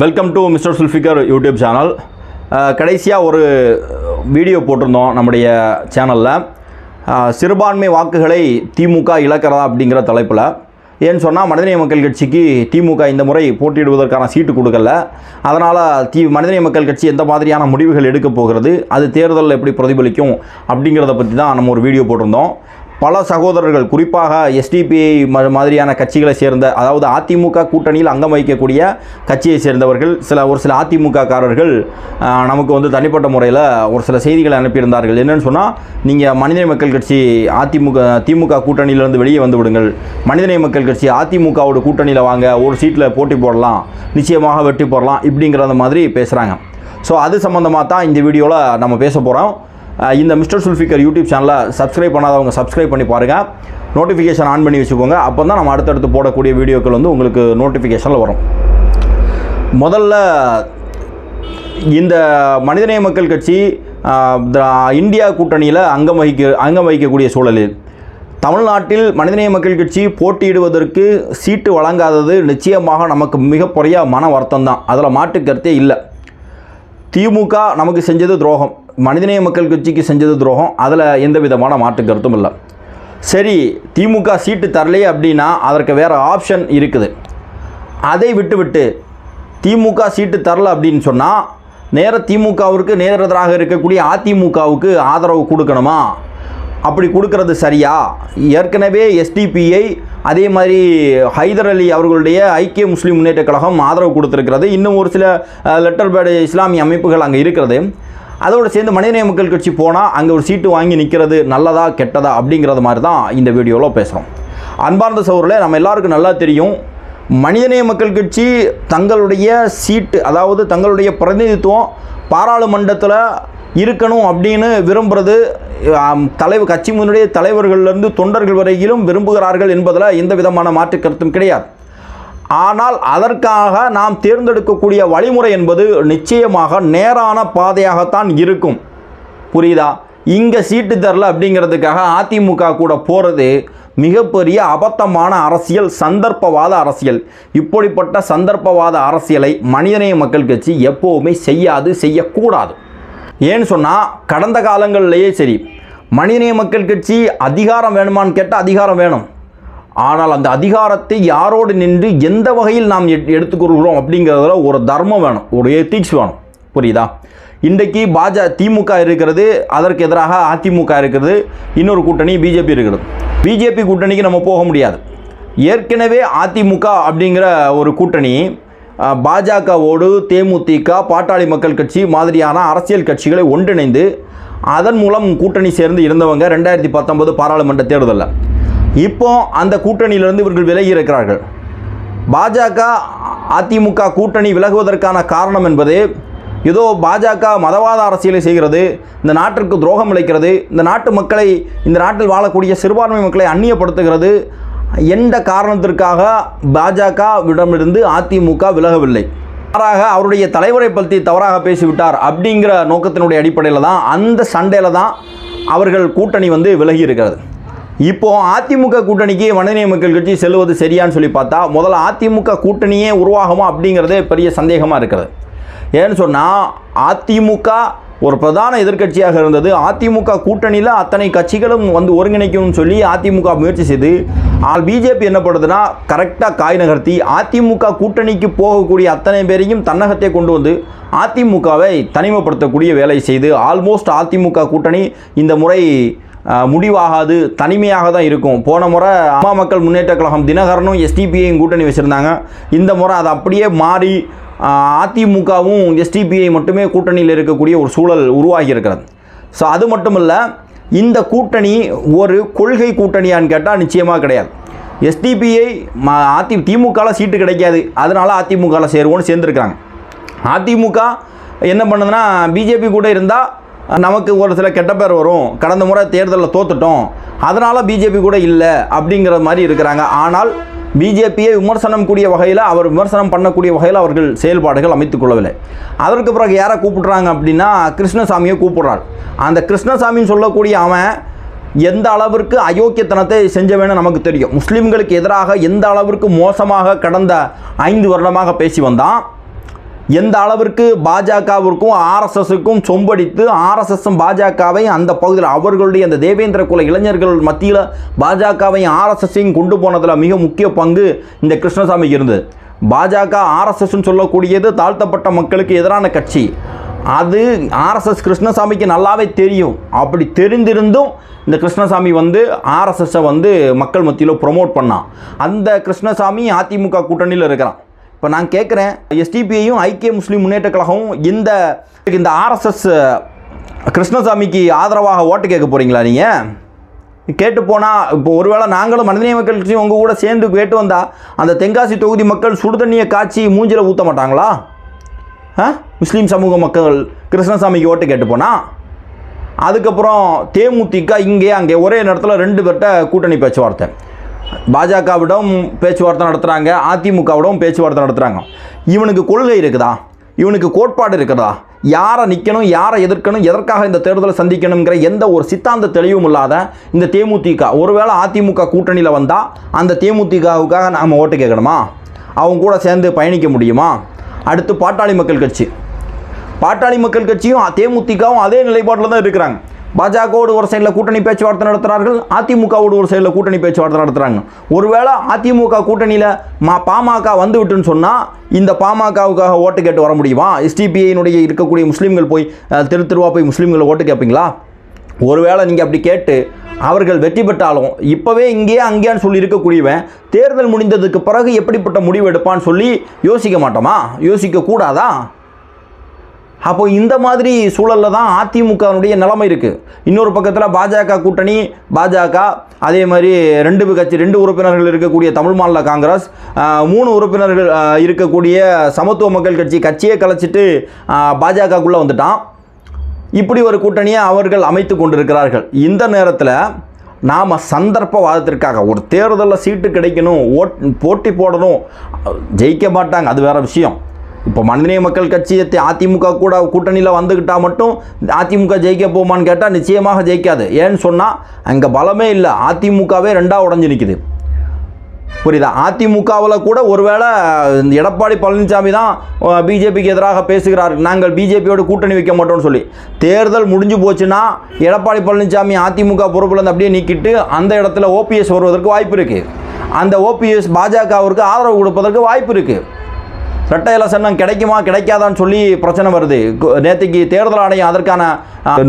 Welcome to mister Zulfikar YouTube channel கடைசியாக ஒரு video போட்டிருந்தோம் நம்முடைய சேனலில் சிறுபான்மை வாக்குகளை திமுக இழக்கிறதா அப்படிங்கிற தலைப்பில். ஏன்னு சொன்னால் மனிதநேய மக்கள் கட்சிக்கு திமுக இந்த முறை போட்டியிடுவதற்கான சீட்டு கொடுக்கல. அதனால் தி மனிதநேய மக்கள் கட்சி எந்த மாதிரியான முடிவுகள் எடுக்க போகிறது அது தேர்தலில் எப்படி பிரதிபலிக்கும் அப்படிங்கிறத பற்றி தான் நம்ம ஒரு வீடியோ போட்டிருந்தோம். பல சகோதரர்கள் குறிப்பாக எஸ்டிபிஐ மாதிரியான கட்சிகளை சேர்ந்த அதாவது அதிமுக கூட்டணியில் அங்கம் வகிக்கக்கூடிய கட்சியை சேர்ந்தவர்கள் சில ஒரு சில அதிமுக காரர்கள் நமக்கு வந்து தனிப்பட்ட முறையில் ஒரு சில செய்திகளை அனுப்பியிருந்தார்கள். என்னென்னு சொன்னால் நீங்கள் மனிதநேய மக்கள் கட்சி அதிமுக திமுக கூட்டணியிலிருந்து வெளியே வந்து விடுங்கள். மனிதநேய மக்கள் கட்சி அதிமுகவோட கூட்டணியில் வாங்க ஒரு சீட்டில் போட்டி போடலாம் நிச்சயமாக வெற்றி போடலாம் இப்படிங்கிற மாதிரி பேசுகிறாங்க ஸோ அது சம்மந்தமாக தான் இந்த வீடியோவில் நம்ம பேச போகிறோம் இந்த மிஸ்டர் சுல்ஃபிகர் யூடியூப் சேனலை சப்ஸ்கிரைப் பண்ணாதவங்க சப்ஸ்கிரைப் பண்ணி பாருங்கள் நோட்டிஃபிகேஷன் ஆன் பண்ணி வச்சுக்கோங்க. அப்போ தான் நம்ம அடுத்தடுத்து போடக்கூடிய வீடியோக்கள் வந்து உங்களுக்கு நோட்டிஃபிகேஷனில் வரும். முதல்ல இந்த மனிதநேய மக்கள் கட்சி த- இந்தியா கூட்டணியில் அங்கம் வகிக்க அங்கம் வகிக்கக்கூடிய சூழலில் தமிழ்நாட்டில் மனிதநேய மக்கள் கட்சி போட்டியிடுவதற்கு சீட்டு வழங்காதது நிச்சயமாக நமக்கு மிகப்பெரிய மன வருத்தம் தான். அதில் மாற்று கருத்தே இல்லை. திமுக நமக்கு செஞ்சது துரோகம். மனிதநேய மக்கள் கட்சிக்கு செஞ்சது துரோகம். அதில் எந்த விதமான மாற்று கருத்தும் இல்லை. சரி திமுக சீட்டு தரலையே அப்படின்னா அதற்கு வேறு ஆப்ஷன் இருக்குது. அதை விட்டுவிட்டு திமுக சீட்டு தரல அப்படின்னு சொன்னால் நேர திமுகவிற்கு நேரெதிராக இருக்கக்கூடிய அதிமுகவுக்கு ஆதரவு கொடுக்கணுமா? அப்படி கொடுக்கறது சரியா? ஏற்கனவே எஸ்டிபிஐ அதே மாதிரி ஹைதர் அலி அவர்களுடைய ஐக்கிய முஸ்லீம் முன்னேற்ற கழகம் ஆதரவு கொடுத்துருக்கிறது. இன்னும் ஒரு சில லெட்டர் பேடு இஸ்லாமிய அமைப்புகள் அங்கே இருக்கிறது. அதோடு சேர்ந்து மனிதநேய மக்கள் கட்சி போனால் அங்கே ஒரு சீட்டு வாங்கி நிற்கிறது நல்லதா கெட்டதா அப்படிங்கிறது மாதிரி தான் இந்த வீடியோவில் பேசுகிறோம் அன்பார்ந்த சோரில் நம்ம எல்லாருக்கும் நல்லா தெரியும். மனிதநேய மக்கள் கட்சி தங்களுடைய சீட்டு அதாவது தங்களுடைய பிரதிநிதித்துவம் பாராளுமன்றத்தில் இருக்கணும் அப்படின்னு விரும்புகிறது தலைவர் கட்சி முன்னுடைய தலைவர்கள்லேருந்து தொண்டர்கள் வரையிலும் விரும்புகிறார்கள் என்பதில் எந்த விதமான மாற்று கருத்தும் கிடையாது. ஆனால் அதற்காக நாம் தேர்ந்தெடுக்கக்கூடிய வழிமுறை என்பது நிச்சயமாக நேரான பாதையாகத்தான் இருக்கும். புரியுதா? இங்கே சீட்டு தரல அப்படிங்கிறதுக்காக அதிமுக கூட போகிறது மிகப்பெரிய அபத்தமான அரசியல் சந்தர்ப்பவாத அரசியல். இப்படிப்பட்ட சந்தர்ப்பவாத அரசியலை மனிதநேய மக்கள் கட்சி எப்போவுமே செய்யாது செய்யக்கூடாது. ஏன்னு சொன்னால் கடந்த காலங்கள்லேயே சரி மனிதநேய மக்கள் கட்சி அதிகாரம் வேணுமான்னு கேட்டால் அதிகாரம் வேணும். ஆனால் அந்த அதிகாரத்தை யாரோடு நின்று எந்த வகையில் நாம் எட்- எடுத்துக்கொள்கிறோம் அப்படிங்கிறதுல ஒரு தர்மம் வேணும் ஒரு எத்திக்ஸ் வேணும். புரியுதா? இன்றைக்கு பாஜ திமுக இருக்கிறது அதற்கு எதிராக அதிமுக இருக்கிறது இன்னொரு கூட்டணி பிஜேபி இருக்கிறது. பிஜேபி கூட்டணிக்கு நம்ம போக முடியாது. ஏற்கனவே அதிமுக அப்படிங்கிற ஒரு கூட்டணி பாஜகவோடு தேமுதிக பாட்டாளி மக்கள் கட்சி மாதிரியான அரசியல் கட்சிகளை ஒன்றிணைந்து அதன் மூலம் கூட்டணி சேர்ந்து இருந்தவங்க ரெண்டாயிரத்தி பத்தொன்பது பாராளுமன்ற தேர்தலில். இப்போ அந்த கூட்டணியிலிருந்து இவர்கள் விலகி இருக்கிறார்கள். பாஜக அதிமுக கூட்டணி விலகுவதற்கான காரணம் என்பது ஏதோ பாஜக மதவாத அரசியலை செய்கிறது இந்த நாட்டிற்கு துரோகம் இழைக்கிறது இந்த நாட்டு மக்களை இந்த நாட்டில் வாழக்கூடிய சிறுபான்மை மக்களை அந்நியப்படுத்துகிறது எந்த காரணத்திற்காக பாஜகவிடமிருந்து அதிமுக விலகவில்லை? மாறாக அவருடைய தலைவரை பற்றி தவறாக பேசிவிட்டார் அப்படிங்கிற நோக்கத்தினுடைய அடிப்படையில் தான் அந்த சண்டையில் தான் அவர்கள் கூட்டணி வந்து விலகி இருக்கிறது. இப்போது அதிமுக கூட்டணிக்கு மனிதநேய மக்கள் கட்சி செல்வது சரியான்னு சொல்லி பார்த்தா முதல்ல அதிமுக கூட்டணியே உருவாகுமா அப்படிங்கிறதே பெரிய சந்தேகமாக இருக்கிறது. ஏன்னு சொன்னால் அதிமுக ஒரு பிரதான எதிர்க்கட்சியாக இருந்தது. அதிமுக கூட்டணியில் அத்தனை கட்சிகளும் வந்து ஒருங்கிணைக்கணும்னு சொல்லி அதிமுக முயற்சி செய்து ஆனால் பிஜேபி என்ன பண்ணுதுன்னா கரெக்டாக காய் நகர்த்தி அதிமுக கூட்டணிக்கு போகக்கூடிய அத்தனை பேரையும் தன்னகத்தை கொண்டு வந்து அதிமுகவை தனிமைப்படுத்தக்கூடிய வேலை செய்து ஆல்மோஸ்ட் அதிமுக கூட்டணி இந்த முறை முடிவாகாது தனிமையாக தான் இருக்கும். போன முறை அம்மா மக்கள் முன்னேற்ற கழகம் தினகரனும் எஸ்டிபிஐயும் கூட்டணி வச்சுருந்தாங்க. இந்த முறை அது அப்படியே மாறி அதிமுகவும் எஸ்டிபிஐ மட்டுமே கூட்டணியில் இருக்கக்கூடிய ஒரு சூழல் உருவாகி இருக்கிறது ஸோ அது மட்டும் இல்லை இந்த கூட்டணி ஒரு கொள்கை கூட்டணியான்னு கேட்டால் நிச்சயமாக கிடையாது. எஸ்டிபிஐ ம அதி திமுகவில் சீட்டு கிடைக்காது. அதனால் அதிமுகவில் சேருவோன்னு சேர்ந்துருக்காங்க அதிமுக என்ன பண்ணுதுன்னா பிஜேபி கூட இருந்தால் நமக்கு ஒரு சில கெட்ட பேர் வரும். கடந்த முறை தேர்தலில் தோத்துட்டோம். அதனால் பிஜேபி கூட இல்லை அப்படிங்கிற மாதிரி இருக்கிறாங்க. ஆனால் பிஜேபியை விமர்சனம் கூடிய வகையில் அவர் விமர்சனம் பண்ணக்கூடிய வகையில் அவர்கள் செயல்பாடுகள் அமைத்துக் கொள்ளவில்லை. அதற்கு பிறகு யாரை கூப்பிடுறாங்க அப்படின்னா கிருஷ்ணசாமியை கூப்பிடுறார். அந்த கிருஷ்ணசாமின்னு சொல்லக்கூடிய அவன் எந்த அளவிற்கு அயோக்கியத்தனத்தை செஞ்சவேன்னு நமக்கு தெரியும். முஸ்லீம்களுக்கு எதிராக எந்த அளவிற்கு மோசமாக கடந்த ஐந்து வருடமாக பேசி வந்தான். எந்த அளவிற்கு பாஜகவிற்கும் ஆர்எஸ்எஸ்க்கும் சொம்படித்து ஆர்எஸ்எஸும் பாஜகவை அந்த பகுதியில் அவர்களுடைய அந்த தேவேந்திர குல இளைஞர்கள் மத்தியில் பாஜகவையும் ஆர்எஸ்எஸ்ஸையும் கொண்டு போனதில் மிக முக்கிய பங்கு இந்த கிருஷ்ணசாமிக்கு இருந்தது. பாஜக ஆர்எஸ்எஸ்ன்னு சொல்லக்கூடியது தாழ்த்தப்பட்ட மக்களுக்கு எதிரான கட்சி. அது ஆர்எஸ்எஸ் கிருஷ்ணசாமிக்கு நல்லாவே தெரியும். அப்படி தெரிந்திருந்தும் இந்த கிருஷ்ணசாமி வந்து ஆர்எஸ்எஸ்ஸை வந்து மக்கள் மத்தியில் ப்ரொமோட் பண்ணான். அந்த கிருஷ்ணசாமி அதிமுக கூட்டணியில் இருக்கிறான். இப்போ நான் கேட்குறேன் எஸ்டிபிஐயும் ஐக்கிய முஸ்லீம் முன்னேற்ற கழகமும் இந்த இந்த ஆர்எஸ்எஸ் கிருஷ்ணசாமிக்கு ஆதரவாக ஓட்டு கேட்க போகிறீங்களா நீங்கள் கேட்டு போனால் இப்போ ஒருவேளை நாங்களும் மனிதநேய மக்கள் கட்சியும் உங்கள் கூட சேர்ந்து கேட்டு வந்தால் அந்த தென்காசி தொகுதி மக்கள் சுடுதண்ணியை காய்ச்சி மூஞ்சில் ஊற்ற மாட்டாங்களா? ஆ முஸ்லீம் சமூக மக்கள் கிருஷ்ணசாமிக்கு ஓட்டு கேட்டு போனால் அதுக்கப்புறம் தேமுதிக இங்கே அங்கே ஒரே நேரத்தில் ரெண்டு பேர்கிட்ட கூட்டணி பேச்சுவார்த்தை. பாஜகவிடம் பேச்சுவார்த்தை நடத்துகிறாங்க அதிமுகவிடம் பேச்சுவார்த்தை நடத்துகிறாங்க இவனுக்கு கொள்கை இருக்குதா? இவனுக்கு கோட்பாடு இருக்குதா? யாரை நிற்கணும் யாரை எதிர்க்கணும் எதற்காக இந்த தேர்தலை சந்திக்கணுங்கிற எந்த ஒரு சித்தாந்த தெளிவும் இல்லாத இந்த தேமுதிக ஒருவேளை அதிமுக கூட்டணியில் வந்தால் அந்த தேமுதிகவுக்காக நாம் ஓட்டு கேட்கணுமா? அவங்க கூட சேர்ந்து பயணிக்க முடியுமா? அடுத்து பாட்டாளி மக்கள் கட்சி. பாட்டாளி மக்கள் கட்சியும் தேமுதிகவும் அதே நிலைப்பாட்டில் தான் இருக்கிறாங்க. பாஜகவோடு ஒரு சைடில் கூட்டணி பேச்சுவார்த்தை நடத்துகிறார்கள் அதிமுகவோடு ஒரு சைடில் கூட்டணி பேச்சுவார்த்தை நடத்துகிறாங்க ஒருவேளை அதிமுக கூட்டணியில் மா பாமக வந்து விட்டுன்னு சொன்னால் இந்த பாமகவுக்காக ஓட்டு கேட்டு வர முடியுமா? எஸ்டிபிஐனுடைய இருக்கக்கூடிய முஸ்லீம்கள் போய் தெரு தெருவா போய் முஸ்லீம்களை ஓட்டு கேட்பீங்களா? ஒருவேளை நீங்கள் அப்படி கேட்டு அவர்கள் வெற்றி பெற்றாலும் இப்போவே இங்கேயே அங்கேயான்னு சொல்லி இருக்கக்கூடியவன் தேர்தல் முடிந்ததுக்கு பிறகு எப்படிப்பட்ட முடிவு எடுப்பான்னு சொல்லி யோசிக்க மாட்டோமா? யோசிக்க கூடாதா? அப்போ இந்த மாதிரி சூழலில் தான் அதிமுகனுடைய நிலைமை இருக்குது இன்னொரு பக்கத்தில் பாஜக கூட்டணி பாஜக அதே மாதிரி ரெண்டு கட்சி ரெண்டு உறுப்பினர்கள் இருக்கக்கூடிய தமிழ் மாநில காங்கிரஸ் மூணு உறுப்பினர்கள் இருக்கக்கூடிய சமத்துவ மக்கள் கட்சி கட்சியே கலைச்சிட்டு பாஜகக்குள்ளே வந்துட்டான். இப்படி ஒரு கூட்டணியை அவர்கள் அமைத்து கொண்டிருக்கிறார்கள். இந்த நேரத்தில் நாம் சந்தர்ப்பவாதத்திற்காக ஒரு தேர்தலில் சீட்டு கிடைக்கணும் ஓட் போட்டி போடணும் ஜெயிக்க மாட்டாங்க அது வேற விஷயம். இப்போ மனிதநேய மக்கள் கட்சி அதிமுக கூட கூட்டணியில் வந்துக்கிட்டால் மட்டும் அதிமுக ஜெயிக்க போமான்னு கேட்டால் நிச்சயமாக ஜெயிக்காது. ஏன்னு சொன்னால் அங்கே பலமே இல்லை. அதிமுகவே ரெண்டாக உடஞ்சி நிற்குது புரியுதா? அதிமுகவில் கூட ஒருவேளை இந்த எடப்பாடி பழனிசாமி தான் பிஜேபிக்கு எதிராக பேசுகிறார். நாங்கள் பிஜேபியோடு கூட்டணி வைக்க மாட்டோம்னு சொல்லி. தேர்தல் முடிஞ்சு போச்சுன்னா எடப்பாடி பழனிசாமி அதிமுக பொறுப்புலேருந்து அப்படியே நீக்கிட்டு அந்த இடத்துல ஓபிஎஸ் வருவதற்கு வாய்ப்பு இருக்குது அந்த ஓபிஎஸ் பாஜகவிற்கு ஆதரவு கொடுப்பதற்கு வாய்ப்பு இருக்குது ரெட்டை இலசன்னம் கிடைக்குமா கிடைக்காதான்னு சொல்லி பிரச்சனை வருது. நேற்றுக்கு தேர்தல் ஆணையம் அதற்கான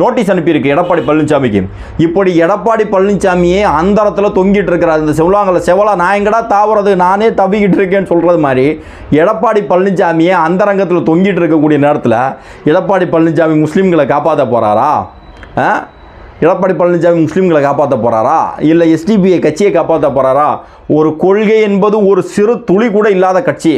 நோட்டீஸ் அனுப்பியிருக்கு எடப்பாடி பழனிசாமிக்கு இப்படி எடப்பாடி பழனிசாமியே அந்தரத்தில் தொங்கிட்டு இருக்கிறார். இந்த செவ்வாங்கல செவலா நான் எங்கடா தாவறது நானே தவிக்கிட்டு இருக்கேன்னு சொல்கிறது மாதிரி எடப்பாடி பழனிசாமியே அந்தரங்கத்தில் தொங்கிட்டு இருக்கக்கூடிய நேரத்தில் எடப்பாடி பழனிசாமி முஸ்லீம்களை காப்பாற்ற போகிறாரா எடப்பாடி பழனிசாமி முஸ்லீம்களை காப்பாற்ற போகிறாரா இல்லை எஸ்டிபிஐ கட்சியை காப்பாற்ற போகிறாரா ஒரு கொள்கை என்பது ஒரு சிறு துளி கூட இல்லாத கட்சி.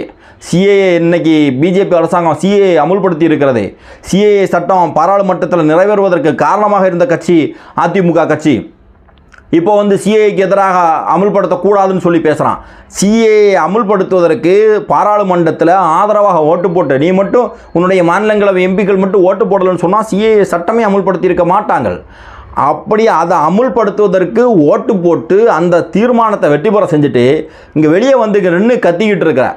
சிஏஏ இன்னைக்கு பிஜேபி அரசாங்கம் சிஏஏ அமுல்படுத்தி இருக்கிறது. சிஏஏ சட்டம் பாராளுமன்றத்தில் நிறைவேறுவதற்கு காரணமாக இருந்த கட்சி அதிமுக கட்சி. இப்போ வந்து சிஏஏக்கு எதிராக அமுல்படுத்தக்கூடாதுன்னு சொல்லி பேசுகிறான் சிஏஏ அமுல்படுத்துவதற்கு பாராளுமன்றத்தில் ஆதரவாக ஓட்டு போட்டு நீ மட்டும் உன்னுடைய மாநிலங்களவை எம்பிக்கள் மட்டும் ஓட்டு போடலன்னு சொன்னால் சிஏஏ சட்டமே அமுல்படுத்தி இருக்க மாட்டாங்க அப்படி அதை அமுல்படுத்துவதற்கு ஓட்டு போட்டு அந்த தீர்மானத்தை வெற்றி பெற செஞ்சுட்டு இங்கே வெளியே வந்து நின்று கத்திக்கிட்டு இருக்கிற.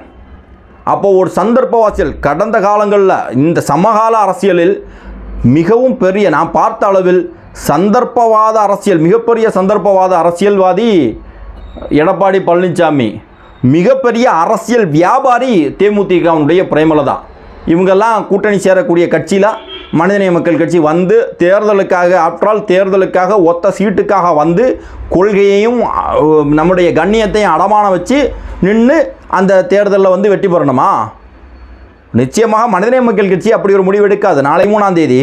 அப்போ ஒரு சந்தர்ப்பவாசியல் கடந்த காலங்களில் இந்த சமகால அரசியலில் மிகவும் பெரிய நான் பார்த்த அளவில் சந்தர்ப்பவாத அரசியல் மிகப்பெரிய சந்தர்ப்பவாத அரசியல்வாதி எடப்பாடி பழனிசாமி மிகப்பெரிய அரசியல் வியாபாரி தேமுதிகவுடைய பிரேமலதா. இவங்கெல்லாம் கூட்டணி சேரக்கூடிய கட்சியில் மனிதநேய மக்கள் கட்சி வந்து தேர்தலுக்காக ஆஃப்டரால் தேர்தலுக்காக ஒத்த சீட்டுக்காக வந்து கொள்கையையும் நம்முடைய கண்ணியத்தையும் அடமான வச்சு நின்று அந்த தேர்தலில் வந்து வெற்றி பெறணுமா? நிச்சயமாக மனிதநேய மக்கள் கட்சி அப்படி ஒரு முடிவு எடுக்காது. நாளை மூணாம் தேதி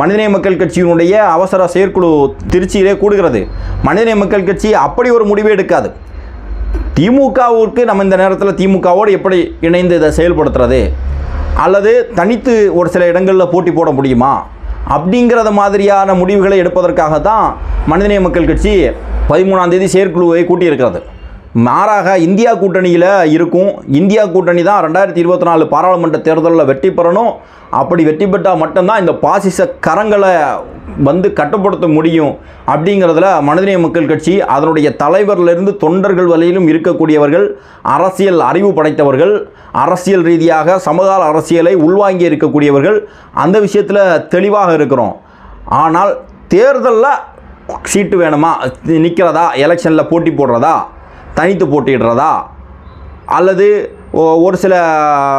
மனிதநேய மக்கள் கட்சியினுடைய அவசர செயற்குழு திருச்சியிலே கூடுகிறது. மனிதநேய மக்கள் கட்சி அப்படி ஒரு முடிவு எடுக்காது. திமுகவுக்கு நம்ம இந்த நேரத்தில் திமுகவோடு எப்படி இணைந்து இதை செயல்படுத்துறது? அல்லது தனித்து ஒரு சில இடங்களில் போட்டி போட முடியுமா? அப்படிங்கிறத மாதிரியான முடிவுகளை எடுப்பதற்காக தான் மனிதநேய மக்கள் கட்சி பதிமூணாம் தேதி செயற்குழுவை கூட்டியிருக்கிறது. மாறாக இந்தியா கூட்டணியில் இருக்கும். இந்தியா கூட்டணி தான் ரெண்டாயிரத்தி இருபத்தி நாலு பாராளுமன்ற தேர்தலில் வெற்றி பெறணும். அப்படி வெற்றி பெற்றால் மட்டும்தான் இந்த பாசிச கரங்களை வந்து கட்டுப்படுத்த முடியும் அப்படிங்கிறதுல மனிதநேய மக்கள் கட்சி அதனுடைய தலைவரிலிருந்து தொண்டர்கள் வரையிலும் இருக்கக்கூடியவர்கள் அரசியல் அறிவு படைத்தவர்கள் அரசியல் ரீதியாக சமகால அரசியலை உள்வாங்கி இருக்கக்கூடியவர்கள் அந்த விஷயத்தில் தெளிவாக இருக்கிறோம். ஆனால் தேர்தலில் சீட்டு வேணுமா? நிற்கிறதா எலெக்ஷனில் போட்டி போடுறதா? தனித்து போட்டிடுறதா அல்லது ஒரு சில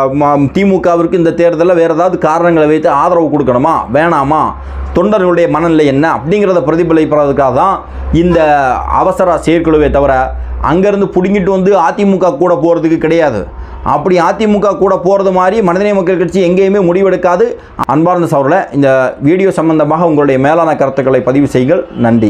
ம- திமுகவிற்கு இந்த தேர்தலில் வேறு ஏதாவது காரணங்களை வைத்து ஆதரவு கொடுக்கணுமா? வேணாமா? தொண்டர்களுடைய மனநிலை என்ன? அப்படிங்கிறத பிரதிபலிப்பதற்காக தான் இந்த அவசர செயற்குழுவே தவிர அங்கேருந்து பிடுங்கிட்டு வந்து அதிமுக கூட போகிறதுக்கு கிடையாது. அப்படி அதிமுக கூட போகிறது மாதிரி மனிதநேய மக்கள் கட்சி எங்கேயுமே முடிவெடுக்காது. அன்பார்ந்த சவரில் இந்த வீடியோ சம்பந்தமாக உங்களுடைய மேலான கருத்துக்களை பதிவு செய்யுங்கள். நன்றி.